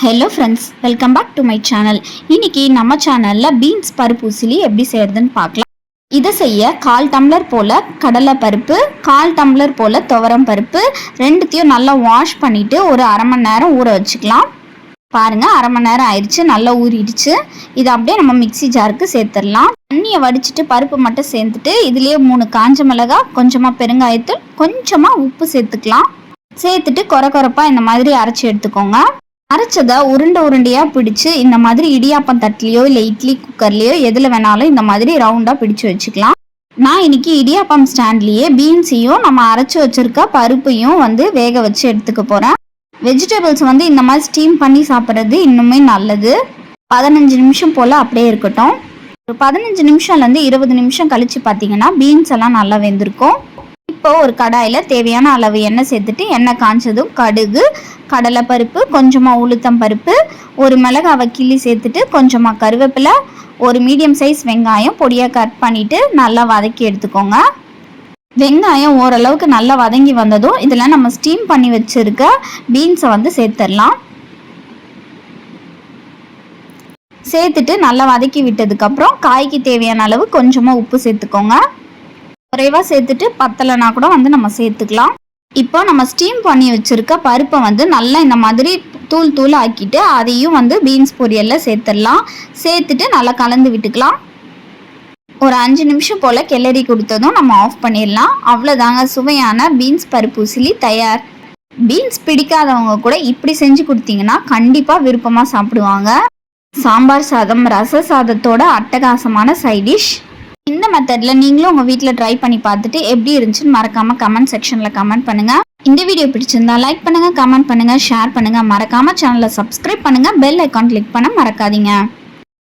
Hello friends welcome back to my channel இன்னைக்கு நம்ம சேனலில் பீன்ஸ் பருப்பு உசிலி எப்படி செய்யறதுன்னு பார்க்கலாம். இதை செய்ய கால் டம்ளர் போல் கடலை பருப்பு கால் டம்ளர் போல் துவரம் பருப்பு ரெண்டுத்தையும் நல்லா வாஷ் பண்ணிவிட்டு ஒரு அரை மணி நேரம் ஊற வச்சுக்கலாம். பாருங்கள் அரை மணி நேரம் ஆயிடுச்சு நல்லா ஊறிடுச்சு. இதை அப்படியே நம்ம மிக்ஸி ஜாருக்கு சேர்த்துடலாம். தண்ணியை வடிச்சிட்டு பருப்பு மட்டும் சேர்த்துட்டு இதுலேயே மூணு காஞ்ச மிளகா கொஞ்சமாக பெருங்காயத்தூள் கொஞ்சமாக உப்பு சேர்த்துக்கலாம். சேர்த்துட்டு கொர கொரப்பாக இந்த மாதிரி அரைச்சி எடுத்துக்கோங்க. அரைச்சதை உருண்டை உருண்டையாக பிடிச்சு இந்த மாதிரி இடியாப்பம் தட்டிலையோ இல்லை இட்லி குக்கர்லேயோ எதில் வேணாலும் இந்த மாதிரி ரவுண்டாக பிடிச்சு வச்சுக்கலாம். நான் இன்னைக்கு இடியாப்பம் ஸ்டாண்ட்லேயே பீன்ஸையும் நம்ம அரைச்சி வச்சிருக்க பருப்பையும் வந்து வேக வச்சு எடுத்துக்க போகிறேன் வெஜிடபிள்ஸ் வந்து இந்த மாதிரி ஸ்டீம் பண்ணி சாப்பிட்றது இன்னுமே நல்லது. பதினஞ்சு நிமிஷம் போல் அப்படியே இருக்கட்டும். ஒரு பதினஞ்சு நிமிஷம்லேருந்து இருபது நிமிஷம் கழித்து பார்த்தீங்கன்னா பீன்ஸ் எல்லாம் நல்லா வெந்திருக்கும். இப்போ ஒரு கடாயில் தேவையான அளவு எண்ணெய் சேர்த்துட்டு எண்ணெய் காய்ச்சதும் கடுகு கடலைப்பருப்பு கொஞ்சமாக உளுத்தம் பருப்பு ஒரு மிளகாவை கிள்ளி சேர்த்துட்டு கொஞ்சமாக கருவேப்பிலை ஒரு மீடியம் சைஸ் வெங்காயம் பொடியாக கட் பண்ணிவிட்டு நல்லா வதக்கி எடுத்துக்கோங்க. வெங்காயம் ஓரளவுக்கு நல்லா வதங்கி வந்ததும் இதில் நம்ம ஸ்டீம் பண்ணி வச்சுருக்க பீன்ஸை வந்து சேர்த்துடலாம். சேர்த்துட்டு நல்லா வதக்கி விட்டதுக்கப்புறம் காய்க்கு தேவையான அளவு கொஞ்சமாக உப்பு சேர்த்துக்கோங்க. குறைவாக சேர்த்துட்டு பத்தலைனா கூட வந்து நம்ம சேர்த்துக்கலாம். இப்போ நம்ம ஸ்டீம் பண்ணி வச்சுருக்க பருப்பை வந்து நல்லா இந்த மாதிரி தூள் தூள் ஆக்கிட்டு அதையும் வந்து பீன்ஸ் பொரியலில் சேர்த்துடலாம். சேர்த்துட்டு நல்லா கலந்து விட்டுக்கலாம். ஒரு அஞ்சு நிமிஷம் போல் கிளறி கொடுத்ததும் நம்ம ஆஃப் பண்ணிடலாம். அவ்வளோதாங்க சுவையான பீன்ஸ் பருப்பு சிலி தயார். பீன்ஸ் பிடிக்காதவங்க கூட இப்படி செஞ்சு கொடுத்தீங்கன்னா கண்டிப்பாக விருப்பமாக சாப்பிடுவாங்க. சாம்பார் சாதம் ரச சாதத்தோட அட்டகாசமான சைடிஷ் இந்த மெத்தடில் நீங்களும் உங்கள் வீட்டில் ட்ரை பண்ணி பார்த்துட்டு எப்படி இருந்துச்சுன்னு மறக்காமல் கமெண்ட் செக்ஷனில் கமெண்ட் பண்ணுங்கள் இந்த வீடியோ பிடிச்சிருந்தா லைக் பண்ணுங்கள் கமெண்ட் பண்ணுங்கள் ஷேர் பண்ணுங்கள் மறக்காமல் சேனலை சப்ஸ்கிரைப் பண்ணுங்கள் பெல் ஐக்கான் கிளிக் பண்ண மறக்காதீங்க.